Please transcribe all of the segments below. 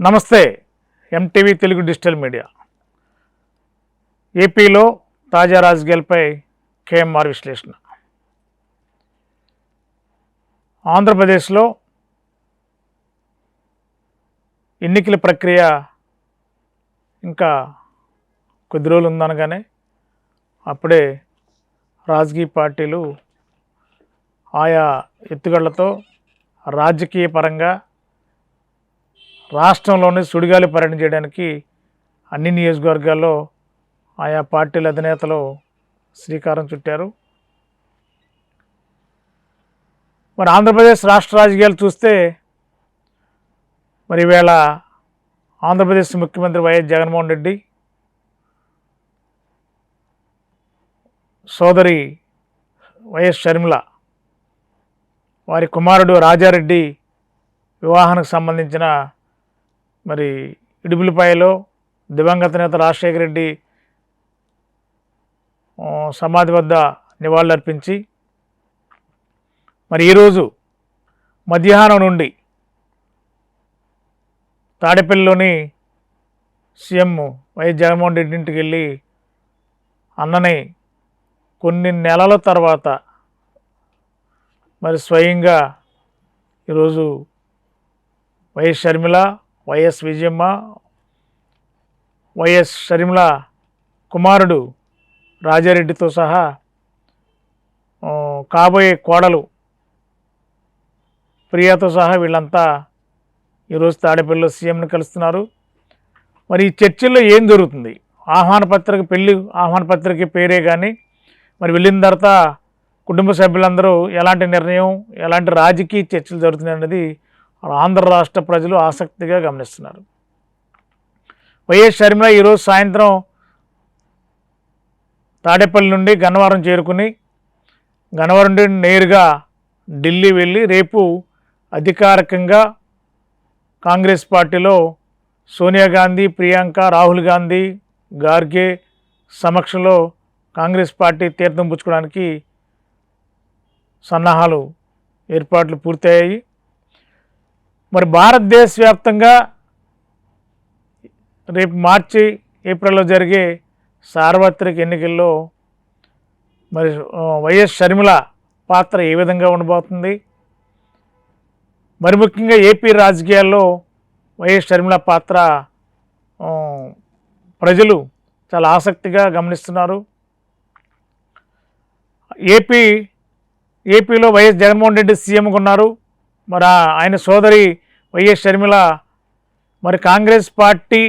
నమస్తే MTV Telugu digital media. ఏపీలో తాజా రాజకీయాలపై కేఎంఆర్ విశ్లేషణ. ఆంధ్రప్రదేశ్లో ఎన్నికల ప్రక్రియ ఇంకా కొద్ది రోజులు ఉందనగానే అప్పుడే రాజకీయ పార్టీలు ఆయా ఎత్తుగళ్ళతో రాజకీయ పరంగా రాష్ట్రంలోనే సుడిగాలి పర్యటన చేయడానికి అన్ని నియోజకవర్గాల్లో ఆయా పార్టీల అధినేతలు శ్రీకారం చుట్టారు. మరి ఆంధ్రప్రదేశ్ రాష్ట్ర రాజకీయాలు చూస్తే మరి ఈవేళ ఆంధ్రప్రదేశ్ ముఖ్యమంత్రి వైఎస్ జగన్మోహన్ రెడ్డి సోదరి వైఎస్ షర్మిల వారి కుమారుడు రాజారెడ్డి వివాహానికి సంబంధించిన మరి ఇడుపులపాయలో దివంగత నేత రాజశేఖర రెడ్డి సమాధి వద్ద నివాళులర్పించి మరి ఈరోజు మధ్యాహ్నం నుండి తాడేపల్లిలోని సీఎం వైఎస్ జగన్మోహన్ రెడ్డి ఇంటికి వెళ్ళి అన్నని కొన్ని నెలల తర్వాత మరి స్వయంగా ఈరోజు YS Sharmila YS Vijayamma YS Sharmila కుమారుడు రాజారెడ్డితో సహా కాబోయే కోడలు ప్రియాతో సహా వీళ్ళంతా ఈరోజు తాడేపల్లిలో సీఎంని కలుస్తున్నారు. మరి ఈ చర్చల్లో ఏం జరుగుతుంది? ఆహ్వాన పత్రిక పెళ్ళి ఆహ్వాన పత్రిక పేరే కానీ మరి వెళ్ళిన తర్వాత కుటుంబ సభ్యులందరూ ఎలాంటి నిర్ణయం ఎలాంటి రాజకీయ చర్చలు జరుగుతున్నాయి అనేది ఆంధ్ర రాష్ట్ర ప్రజలు ఆసక్తిగా గమనిస్తున్నారు. వైఎస్ షర్మిల ఈరోజు సాయంత్రం తాడేపల్లి నుండి గన్నవరం చేరుకుని గన్నవరం నుండి నేరుగా ఢిల్లీ వెళ్ళి రేపు అధికారికంగా కాంగ్రెస్ పార్టీలో సోనియా గాంధీ ప్రియాంక రాహుల్ గాంధీ గార్గే సమక్షంలో కాంగ్రెస్ పార్టీ తీర్థం పుచ్చుకోవడానికి సన్నాహాలు ఏర్పాట్లు పూర్తయ్యాయి. మరి భారతదేశ వ్యాప్తంగా రేపు మార్చి ఏప్రిల్లో జరిగే సార్వత్రిక ఎన్నికల్లో మరి వైఎస్ షర్మిల పాత్ర ఏ విధంగా ఉండబోతుంది? మరి ముఖ్యంగా ఏపీ రాజకీయాల్లో వైఎస్ షర్మిల పాత్ర ప్రజలు చాలా ఆసక్తిగా గమనిస్తున్నారు. ఏపీ ఏపీలో వైఎస్ జగన్మోహన్ రెడ్డి సీఎంగా ఉన్నారు. మరి ఆయన సోదరి వైఎస్ షర్మిల మరి కాంగ్రెస్ పార్టీ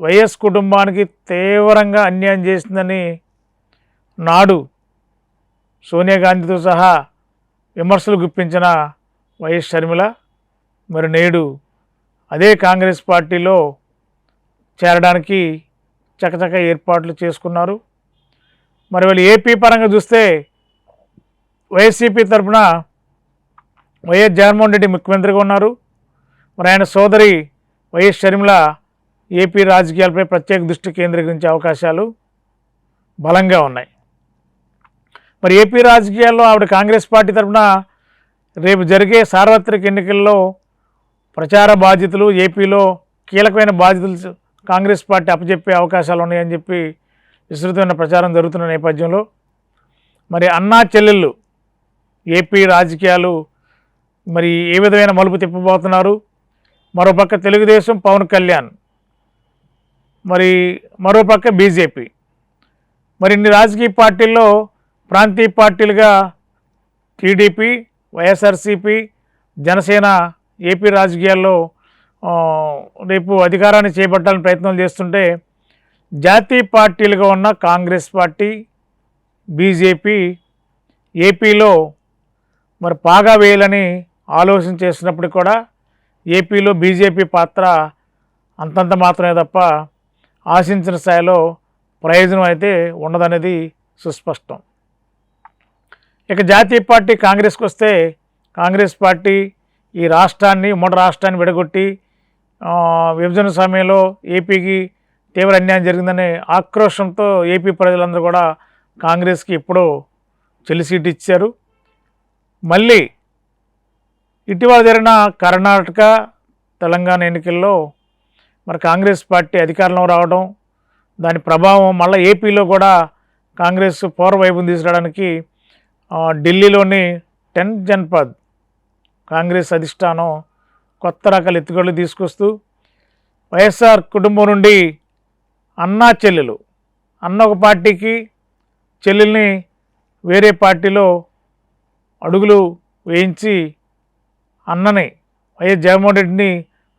వైఎస్ కుటుంబానికి తీవ్రంగా అన్యాయం చేసిందని నాడు సోనియా గాంధీతో సహా విమర్శలు గుప్పించిన వైఎస్ షర్మిల మరి నేడు అదే కాంగ్రెస్ పార్టీలో చేరడానికి చకచక ఏర్పాట్లు చేసుకున్నారు. మరి వాళ్ళు ఏపీ పరంగా చూస్తే వైసీపీ తరఫున వైఎస్ జగన్మోహన్ రెడ్డి ముఖ్యమంత్రిగా ఉన్నారు. మరి ఆయన సోదరి వైఎస్ షర్మిల ఏపీ రాజకీయాలపై ప్రత్యేక దృష్టి కేంద్రీకరించే అవకాశాలు బలంగా ఉన్నాయి. మరి ఏపీ రాజకీయాల్లో ఆవిడ కాంగ్రెస్ పార్టీ తరఫున రేపు జరిగే సార్వత్రిక ఎన్నికల్లో ప్రచార బాధ్యతలు ఏపీలో కీలకమైన బాధ్యతలు కాంగ్రెస్ పార్టీ అప్పచెప్పే అవకాశాలు ఉన్నాయని చెప్పి విస్తృతమైన ప్రచారం జరుగుతున్న నేపథ్యంలో మరి అన్నా చెల్లెళ్ళు ఏపీ రాజకీయాలు మరి ఏ విధమైన మలుపు తిప్పబోతున్నారు? మరోపక్క తెలుగుదేశం పవన్ కళ్యాణ్. మరి మరోపక్క బీజేపీ. మరి ఇన్ని రాజకీయ పార్టీల్లో ప్రాంతీయ పార్టీలుగా టీడీపీ వైఎస్ఆర్సీపీ జనసేన ఏపీ రాజకీయాల్లో రేపు అధికారాన్ని చేపట్టాలని ప్రయత్నం చేస్తుంటే జాతీయ పార్టీలుగా ఉన్న కాంగ్రెస్ పార్టీ బీజేపీ ఏపీలో మరి పాగా వేయాలని ఆలోచన చేస్తున్నప్పుడు కూడా ఏపీలో బీజేపీ పాత్ర అంతంత మాత్రమే తప్ప ఆశించిన స్థాయిలో ప్రయోజనం అయితే ఉండదనేది సుస్పష్టం. ఇక జాతీయ పార్టీ కాంగ్రెస్కి వస్తే కాంగ్రెస్ పార్టీ ఈ రాష్ట్రాన్ని ఉమ్మడి రాష్ట్రాన్ని విడగొట్టి విభజన సమయంలో ఏపీకి తీవ్ర అన్యాయం జరిగిందనే ఆక్రోషంతో ఏపీ ప్రజలందరూ కూడా కాంగ్రెస్కి ఎప్పుడో చెల్లి సీట్ ఇచ్చారు. మళ్ళీ ఇటీవల జరిగిన కర్ణాటక తెలంగాణ ఎన్నికల్లో మరి కాంగ్రెస్ పార్టీ అధికారంలో రావడం దాని ప్రభావం మళ్ళీ ఏపీలో కూడా కాంగ్రెస్ పూర్వవైపు తీసుకురావడానికి ఢిల్లీలోని టెన్ జన్పద్ కాంగ్రెస్ అధిష్టానం కొత్త రకాల ఎత్తుగడలు తీసుకొస్తూ వైఎస్ఆర్ కుటుంబం నుండి అన్నా చెల్లెలు అన్న ఒక పార్టీకి చెల్లెల్ని వేరే పార్టీలో అడుగులు వేయించి అన్నని వైఎస్ జగన్మోహన్ రెడ్డిని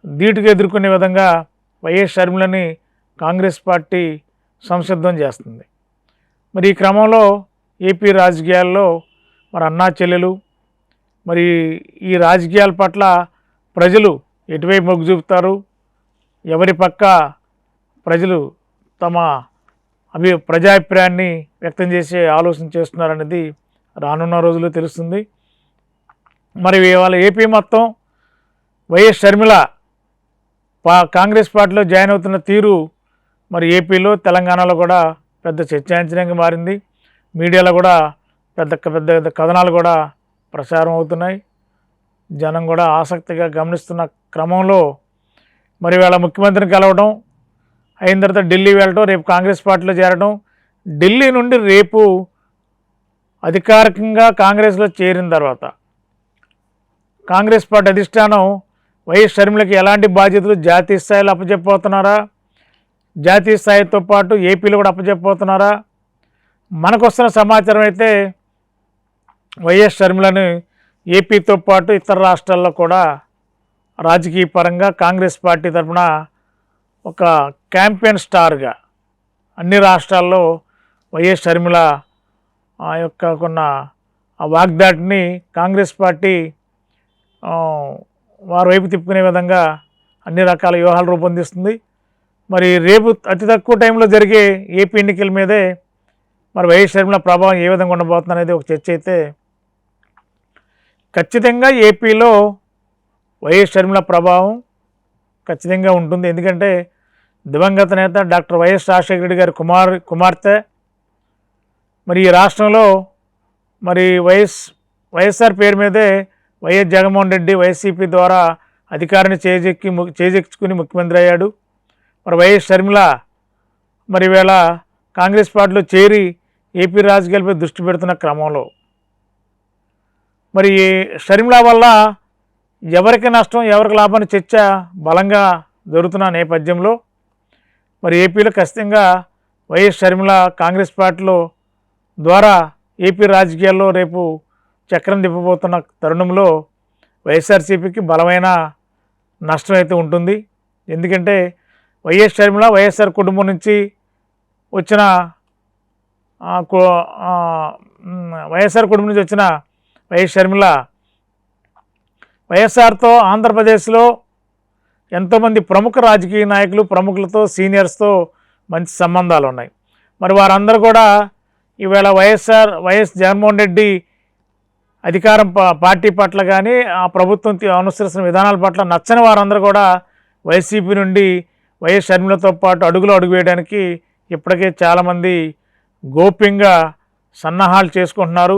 ధీటుగా ఎదుర్కొనే విధంగా వైఎస్ షర్మిలని కాంగ్రెస్ పార్టీ సంసిద్ధం చేస్తుంది. మరి ఈ క్రమంలో ఏపీ రాజకీయాల్లో మరి అన్నా చెల్లెలు మరి ఈ రాజకీయాల పట్ల ప్రజలు ఎటువైపు మొగ్గు చూపుతారు? ఎవరి పక్క ప్రజలు తమ అభి ప్రజాభిప్రాయాన్ని వ్యక్తం చేసే ఆలోచన చేస్తున్నారనేది రానున్న రోజుల్లో తెలుస్తుంది. మరి ఇవాళ ఏపీ మొత్తం వైఎస్ షర్మిల పా కాంగ్రెస్ పార్టీలో జాయిన్ అవుతున్న తీరు మరి ఏపీలో తెలంగాణలో కూడా పెద్ద చర్చాంచనంగా మారింది. మీడియాలో కూడా పెద్ద పెద్ద పెద్ద కథనాలు కూడా ప్రసారం అవుతున్నాయి. జనం కూడా ఆసక్తిగా గమనిస్తున్న క్రమంలో మరి వేళ ముఖ్యమంత్రిని కలవడం అయిన తర్వాత ఢిల్లీ వెళ్ళడం రేపు కాంగ్రెస్ పార్టీలో చేరడం ఢిల్లీ నుండి రేపు అధికారికంగా కాంగ్రెస్లో చేరిన తర్వాత కాంగ్రెస్ పార్టీ అధిష్టానం వైఎస్ షర్మిలకి ఎలాంటి బాధ్యతలు జాతీయ స్థాయిలో అప్పచెప్పబోతున్నారా జాతీయ స్థాయితో పాటు ఏపీలో కూడా అప్పచెప్పబోతున్నారా మనకు వస్తున్న సమాచారం అయితే వైఎస్ షర్మిలని ఏపీతో పాటు ఇతర రాష్ట్రాల్లో కూడా రాజకీయ పరంగా కాంగ్రెస్ పార్టీ తరఫున ఒక క్యాంపెయిన్ స్టార్గా అన్ని రాష్ట్రాల్లో వైఎస్ షర్మిల ఆ యొక్క కొన్న వాగ్దాటిని కాంగ్రెస్ పార్టీ వారి వైపు తిప్పుకునే విధంగా అన్ని రకాల వ్యూహాలు రూపొందిస్తుంది. మరి రేపు అతి తక్కువ టైంలో జరిగే ఏపీ ఎన్నికల మీదే మరి వైఎస్ షర్మిల ప్రభావం ఏ విధంగా ఉండబోతుంది అనేది ఒక చర్చ అయితే ఖచ్చితంగా ఏపీలో వైఎస్ షర్మిల ప్రభావం ఖచ్చితంగా ఉంటుంది. ఎందుకంటే దివంగత నేత డాక్టర్ వైఎస్ రాజశేఖర రెడ్డి గారి కుమార్ కుమార్తె. మరి ఈ రాష్ట్రంలో మరి వైఎస్ వైఎస్ఆర్ పేరు మీదే వైఎస్ జగన్మోహన్ రెడ్డి వైసీపీ ద్వారా అధికారాన్ని చేజెక్కి ము- చేజెక్కించుకుని ముఖ్యమంత్రి అయ్యాడు. మరి వైఎస్ షర్మిల మరి వేళ కాంగ్రెస్ పార్టీలో చేరి ఏపీ రాజకీయాలపై దృష్టి పెడుతున్న క్రమంలో. మరి షర్మిల వల్ల ఎవరికి నష్టం ఎవరికి లాభాన్ని చర్చ బలంగా జరుగుతున్న నేపథ్యంలో మరి ఏపీలో ఖచ్చితంగా వైఎస్ షర్మిల కాంగ్రెస్ పార్టీలో ద్వారా ఏపీ రాజకీయాల్లో రేపు చక్రం తిప్పబోతున్న తరుణంలో వైఎస్ఆర్సీపీకి బలమైన నష్టం అయితే ఉంటుంది. ఎందుకంటే వైఎస్ షర్మిల వైఎస్ఆర్ కుటుంబం నుంచి వచ్చిన వైఎస్ఆర్ కుటుంబం నుంచి వచ్చిన వైఎస్ షర్మిల వైఎస్ఆర్తో ఆంధ్రప్రదేశ్లో ఎంతోమంది ప్రముఖ రాజకీయ నాయకులు ప్రముఖులతో సీనియర్స్తో మంచి సంబంధాలు ఉన్నాయి మరి వారందరూ కూడా ఈవేళ వైఎస్ఆర్ వైఎస్ జగన్మోహన్ రెడ్డి అధికారం ప- పార్టీ పట్ల కానీ ఆ ప్రభుత్వం తీ- అనుసరిస్తున్న విధానాల పట్ల నచ్చని వారందరూ కూడా వైసీపీ నుండి వైఎస్ షర్మిలతో పాటు అడుగులు అడుగు వేయడానికి ఇప్పటికే చాలామంది గోప్యంగా సన్నాహాలు చేసుకుంటున్నారు.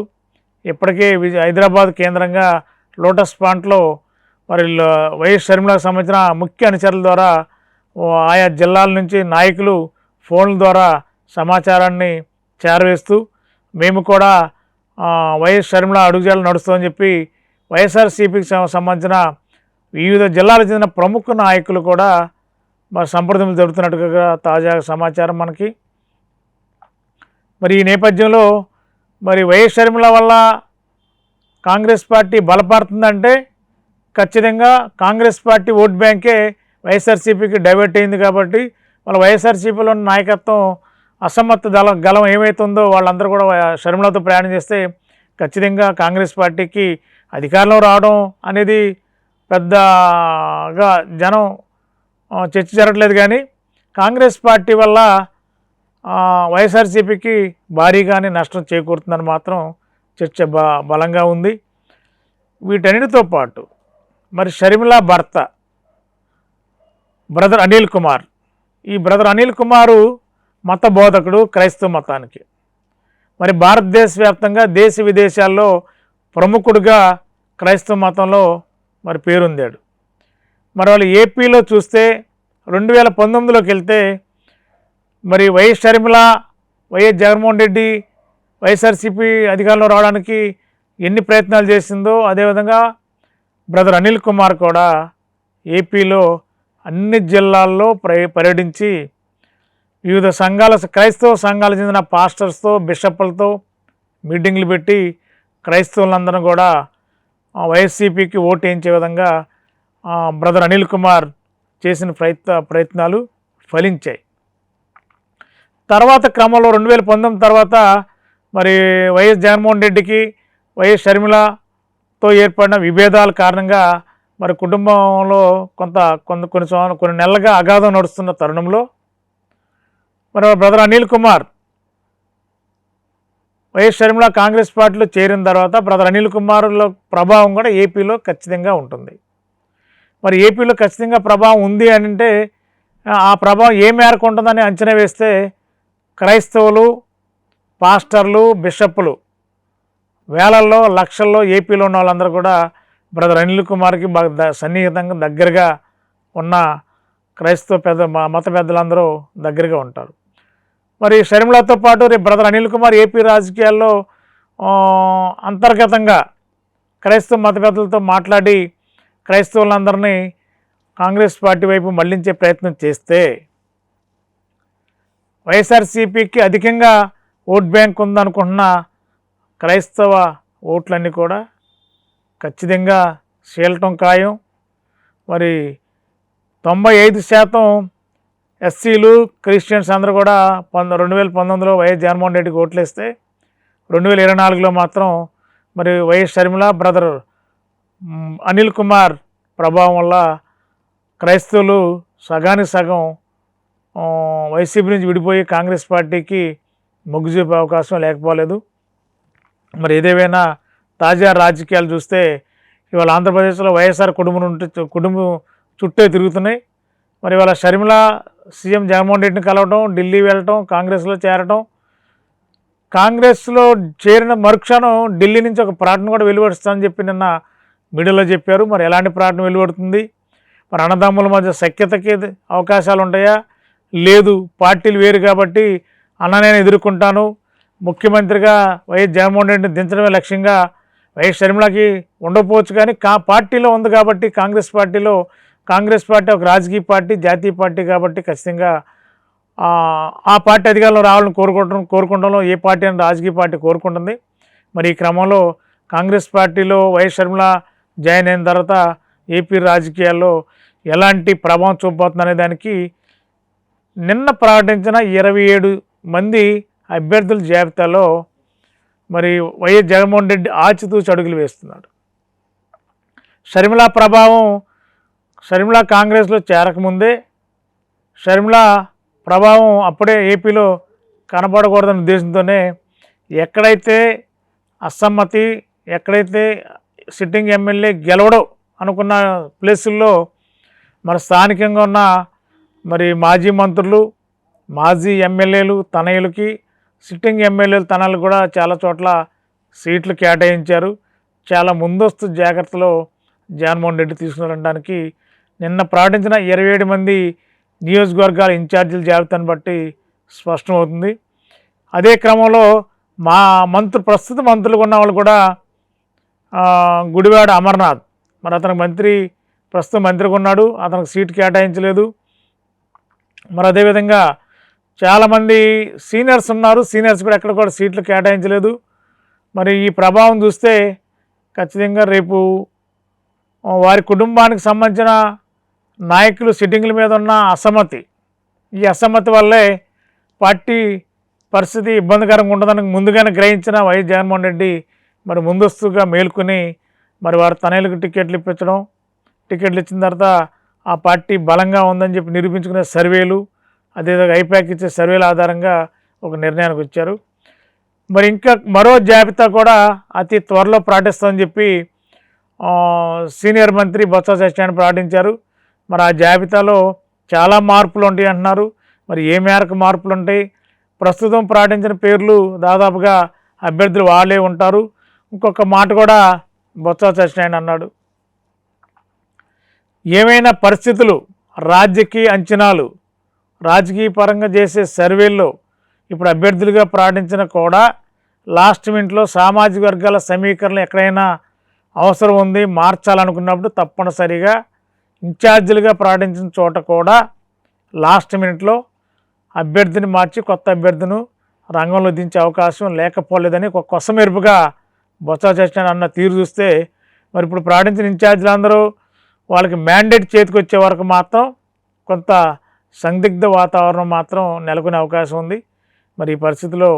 ఇప్పటికే హైదరాబాద్ కేంద్రంగా లోటస్ పాంట్లో మరి వైఎస్ షర్మిలకు సంబంధించిన ముఖ్య అనుచరుల ద్వారా ఆయా జిల్లాల నుంచి నాయకులు ఫోన్ల ద్వారా సమాచారాన్ని చేరవేస్తూ మేము కూడా వైఎస్ షర్మిల అడుగుజాలు నడుస్తుందని చెప్పి వైఎస్ఆర్సీపీకి సంబంధించిన వివిధ జిల్లాలకు చెందిన ప్రముఖ నాయకులు కూడా మరి సంప్రదింపులు జరుగుతున్నట్టుగా తాజా సమాచారం మనకి. మరి ఈ నేపథ్యంలో మరి వైఎస్ షర్మిల వల్ల కాంగ్రెస్ పార్టీ బలపడుతుందంటే ఖచ్చితంగా కాంగ్రెస్ పార్టీ ఓట్ బ్యాంకే వైఎస్ఆర్సీపీకి డైవర్ట్ అయింది కాబట్టి వాళ్ళ వైఎస్ఆర్సీపీలో ఉన్న నాయకత్వం అసమ్మత దళం గలం ఏమవుతుందో వాళ్ళందరూ కూడా షర్మిలతో ప్రయాణం చేస్తే ఖచ్చితంగా కాంగ్రెస్ పార్టీకి అధికారంలో రావడం అనేది పెద్దగా జనం చర్చ జరగట్లేదు కానీ కాంగ్రెస్ పార్టీ వల్ల వైఎస్ఆర్సీపీకి భారీగానే నష్టం చేకూరుతుందని మాత్రం చర్చ బ బలంగా ఉంది. వీటన్నిటితో పాటు మరి షర్మిల భర్త బ్రదర్ అనిల్ కుమార్ ఈ బ్రదర్ అనిల్ కుమారు మత బోధకుడు క్రైస్తవ మతానికి. మరి భారతదేశ వ్యాప్తంగా దేశ విదేశాల్లో ప్రముఖుడుగా క్రైస్తవ మతంలో మరి పేరొందాడు. మరి వాళ్ళు ఏపీలో చూస్తే రెండు వేల పంతొమ్మిదిలోకి వెళ్తే మరి YS Sharmila YS Jaganmohan Reddy YSRCP అధికారంలో రావడానికి ఎన్ని ప్రయత్నాలు చేసిందో అదేవిధంగా బ్రదర్ అనిల్ కుమార్ కూడా ఏపీలో అన్ని జిల్లాల్లో పర్యటించి వివిధ సంఘాల క్రైస్తవ సంఘాలకు చెందిన పాస్టర్స్తో బిషప్లతో మీటింగ్లు పెట్టి క్రైస్తవులందరూ కూడా వైఎస్సీపీకి ఓటు వేయించే విధంగా బ్రదర్ అనిల్ కుమార్ చేసిన ప్రయత్న ప్రయత్నాలు ఫలించాయి. తర్వాత క్రమంలో రెండు వేల పంతొమ్మిది తర్వాత మరి వైఎస్ జగన్మోహన్ రెడ్డికి వైఎస్ షర్మిలతో ఏర్పడిన విభేదాల కారణంగా మరి కుటుంబంలో కొంత కొంత కొన్ని కొన్ని నెలలుగా అగాధం నడుస్తున్న తరుణంలో మరి brother Anil Kumar YS Sharmila Congress party చేరిన తర్వాత బ్రదర్ అనిల్ కుమార్లో ప్రభావం కూడా ఏపీలో ఖచ్చితంగా ఉంటుంది. మరి ఏపీలో ఖచ్చితంగా ప్రభావం ఉంది అని అంటే ఆ ప్రభావం ఏ మేరకు ఉంటుందని అంచనా వేస్తే క్రైస్తవులు పాస్టర్లు బిషప్లు వేలల్లో లక్షల్లో ఏపీలో ఉన్న వాళ్ళందరూ కూడా బ్రదర్ అనిల్ కుమార్కి బాగా ద- సన్నిహితంగా దగ్గరగా ఉన్న క్రైస్తవ పెద్ద మ- మత పెద్దలందరూ దగ్గరగా ఉంటారు. మరి షర్మిలతో పాటు రేపు బ్రదర్ అనిల్ కుమార్ ఏపీ రాజకీయాల్లో అంతర్గతంగా క్రైస్తవ మతపెద్దలతో మాట్లాడి క్రైస్తవులందరినీ కాంగ్రెస్ పార్టీ వైపు మళ్ళించే ప్రయత్నం చేస్తే వైఎస్ఆర్సీపీకి అధికంగా ఓట్ బ్యాంక్ ఉందనుకుంటున్న క్రైస్తవ ఓట్లన్నీ కూడా ఖచ్చితంగా చీలటం ఖాయం. మరి తొంభై ఐదు శాతం ఎస్సీలు క్రిస్టియన్స్ అందరూ కూడా పంద రెండు వేల పంతొమ్మిదిలో వైఎస్ జగన్మోహన్ రెడ్డికి ఓట్లేస్తే రెండు వేల ఇరవై నాలుగులో మాత్రం మరి వైఎస్ షర్మిల బ్రదర్ అనిల్ కుమార్ ప్రభావం వల్ల క్రైస్తవులు సగానికి సగం వైసీపీ నుంచి విడిపోయి కాంగ్రెస్ పార్టీకి మొగ్గు చూపే అవకాశం లేకపోలేదు. మరి ఏదేమైనా తాజా రాజకీయాలు చూస్తే ఇవాళ ఆంధ్రప్రదేశ్లో వైఎస్ఆర్ కుటుంబం నుండి కుటుంబం చుట్టే తిరుగుతున్నాయి. మరి ఇవాళ షర్మిల సీఎం జగన్మోహన్ రెడ్డిని కలవటం ఢిల్లీ వెళ్ళటం కాంగ్రెస్లో చేరటం. కాంగ్రెస్లో చేరిన మరుక్షణం ఢిల్లీ నుంచి ఒక ప్రకటన కూడా వెలువడుస్తానని చెప్పి నిన్న మీడియాలో చెప్పారు. మరి ఎలాంటి ప్రకటన వెలువడుతుంది? మరి అన్నదమ్ముల మధ్య సఖ్యతకి అవకాశాలు ఉంటాయా? లేదు పార్టీలు వేరు కాబట్టి అన్న నేను ఎదుర్కొంటాను. ముఖ్యమంత్రిగా వైఎస్ జగన్మోహన్ రెడ్డిని దించడమే లక్ష్యంగా వైఎస్ షర్మిలకి ఉండకపోవచ్చు కానీ కా పార్టీలో ఉంది కాబట్టి కాంగ్రెస్ పార్టీలో కాంగ్రెస్ పార్టీ ఒక రాజకీయ పార్టీ జాతీయ పార్టీ కాబట్టి ఖచ్చితంగా ఆ, పార్టీ అధికారంలో రావాలని కోరుకోవడం కోరుకుంటంలో ఏ పార్టీ అని రాజకీయ పార్టీ కోరుకుంటుంది. మరి ఈ క్రమంలో కాంగ్రెస్ పార్టీలో వైఎస్ షర్మిల జాయిన్ అయిన తర్వాత ఏపీ రాజకీయాల్లో ఎలాంటి ప్రభావం చూపబోతుంది అనే దానికి నిన్న ప్రకటించిన ఇరవై ఏడు మంది అభ్యర్థుల జాబితాలో మరి వైఎస్ జగన్మోహన్ రెడ్డి ఆచితూచి అడుగులు వేస్తున్నాడు. షర్మిల ప్రభావం షర్మిళ కాంగ్రెస్లో చేరకముందే షర్మిళ ప్రభావం అప్పుడే ఏపీలో కనపడకూడదనే ఉద్దేశంతోనే ఎక్కడైతే అసమ్మతి ఎక్కడైతే సిట్టింగ్ ఎమ్మెల్యే గెలవడం అనుకున్న ప్లేసుల్లో మరి స్థానికంగా ఉన్న మరి మాజీ మంత్రులు మాజీ ఎమ్మెల్యేలు తనయులకి సిట్టింగ్ ఎమ్మెల్యేలు తనలు కూడా చాలా చోట్ల సీట్లు కేటాయించారు. చాలా ముందస్తు జాగ్రత్తలో జగన్మోహన్ రెడ్డి తీసుకున్నారనడానికి నిన్న ప్రకటించిన ఇరవై ఏడు మంది నియోజకవర్గాల ఇన్ఛార్జీల జాబితాను బట్టి స్పష్టమవుతుంది. అదే క్రమంలో మా మంత్రు ప్రస్తుత మంత్రులు ఉన్న వాళ్ళు కూడా గుడివాడ అమర్నాథ్. మరి అతనికి మంత్రి ప్రస్తుతం మంత్రిగా ఉన్నాడు. అతనికి సీట్ కేటాయించలేదు. మరి అదేవిధంగా చాలామంది సీనియర్స్ ఉన్నారు. సీనియర్స్ కూడా ఎక్కడ కూడా సీట్లు కేటాయించలేదు. మరి ఈ ప్రభావం చూస్తే ఖచ్చితంగా రేపు వారి కుటుంబానికి సంబంధించిన నాయకులు సిట్టింగ్ల మీద ఉన్న అసమ్మతి. ఈ అసమ్మతి వల్లే పార్టీ పరిస్థితి ఇబ్బందికరంగా ఉండదని ముందుగానే గ్రహించిన వైఎస్ జగన్మోహన్ రెడ్డి మరి ముందస్తుగా మేల్కొని మరి వారు తనయులకు టికెట్లు ఇప్పించడం టికెట్లు ఇచ్చిన తర్వాత ఆ పార్టీ బలంగా ఉందని చెప్పి నిరూపించుకునే సర్వేలు అదేవిధంగా ఐపాక్ ఇచ్చే సర్వేల ఆధారంగా ఒక నిర్ణయానికి వచ్చారు. మరి ఇంకా మరో జాబితా కూడా అతి త్వరలో ప్రకటిస్తామని చెప్పి సీనియర్ మంత్రి బొత్స సత్యనారాయణ ప్రకటించారు మరి ఆ జాబితాలో చాలా మార్పులు ఉంటాయి అంటున్నారు. మరి ఏ మేరకు మార్పులు ఉంటాయి? ప్రస్తుతం ప్రకటించిన పేర్లు దాదాపుగా అభ్యర్థులు వాళ్ళే ఉంటారు. ఇంకొక మాట కూడా బొత్స సత్యనారాయణ అన్నాడు. ఏమైనా పరిస్థితులు రాజకీయ అంచనాలు రాజకీయ పరంగా చేసే సర్వేల్లో ఇప్పుడు అభ్యర్థులుగా ప్రకటించిన కూడా లాస్ట్ మినిట్లో సామాజిక వర్గాల సమీకరణ ఎక్కడైనా అవసరం ఉంది మార్చాలనుకున్నప్పుడు తప్పనిసరిగా ఇన్ఛార్జీలుగా ప్రకటించిన చోట కూడా లాస్ట్ మినిట్లో అభ్యర్థిని మార్చి కొత్త అభ్యర్థిను రంగంలో దించే అవకాశం లేకపోలేదని ఒక కొసమెరుపుగా బొత్స చేస్తాను అన్న తీరు చూస్తే మరి ఇప్పుడు ప్రకటించిన ఇన్ఛార్జీలు అందరూ వాళ్ళకి మ్యాండేట్ చేతికి వచ్చే వరకు మాత్రం కొంత సందిగ్ధ వాతావరణం మాత్రం నెలకొనే అవకాశం ఉంది. మరి ఈ పరిస్థితిలో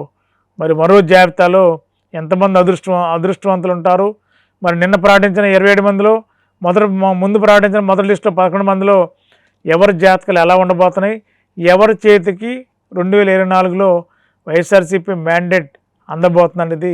మరి మరో జాబితాలో ఎంతమంది అదృష్టం అదృష్టవంతులు ఉంటారు? మరి నిన్న ప్రకటించిన ఇరవై ఏడు మందిలో మొదటి ముందు ప్రకటించిన మొదటి లిస్టులో పదకొండు మందిలో ఎవరి జాతకాలు ఎలా ఉండబోతున్నాయి? ఎవరి చేతికి రెండు వేల ఇరవై నాలుగులో వైఎస్ఆర్సీపీ మ్యాండేట్ అందబోతుందనేది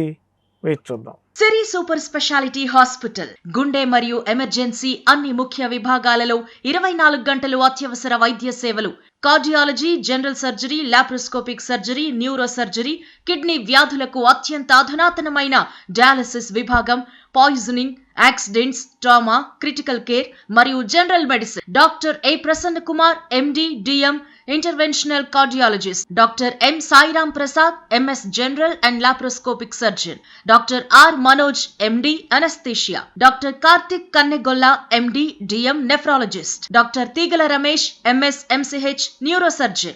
వేచి చూద్దాం. సిరి సూపర్ స్పెషాలిటీ హాస్పిటల్ గుండె మరియు ఎమర్జెన్సీ అన్ని ముఖ్య విభాగాలలో ఇరవై నాలుగు గంటలు అత్యవసర వైద్య సేవలు cardiology general surgery laparoscopic surgery neuro surgery kidney వ్యాధులకు అత్యంత అధునాతనమైన డయాలసిస్ విభాగం poisoning accidents trauma critical care మరియు general medicine. Doctor A Prasanna Kumar MD DM interventional cardiologist Dr. M. Sairam Prasad, MS General and Laparoscopic Surgeon, Dr. R. Manoj, MD Anesthesia, Dr. Karthik Kannegolla, MD DM Nephrologist, Dr. Tigala Ramesh, MS MCH Neurosurgeon,